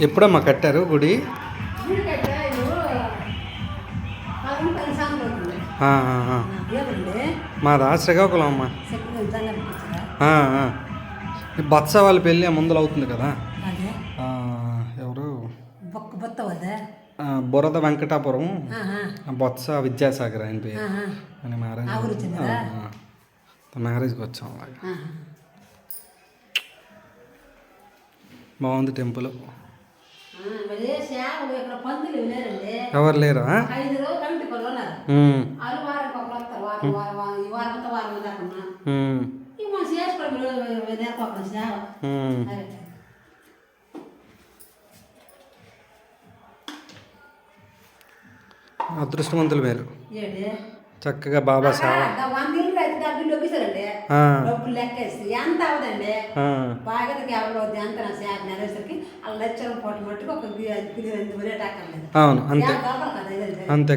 ఎప్పుడమ్మా కట్టారు గుడి? మాదా శ్రీకాకుళం అమ్మా. బత్స వాళ్ళ పెళ్ళి ముందర అవుతుంది కదా? ఎవరు? బురద వెంకటాపురం. బొత్స విద్యాసాగర్ ఆయన పేరు. అని మ్యారేజ్? మ్యారేజ్కి వచ్చాం అలాగా. బాగుంది టెంపుల్. ఎవరు లేరా. అదృష్టవంతులు మీరు. చక్కగా బాబా సేవ. అయితే డబ్బులు లెక్కేసి ఎంత అవదండి బాగా ఎవరు నా సేవ నెరవేసరికి ఆ లక్షల పూట మట్టుకు ఒక అక్కర్లేదు అవును అంతే అంతే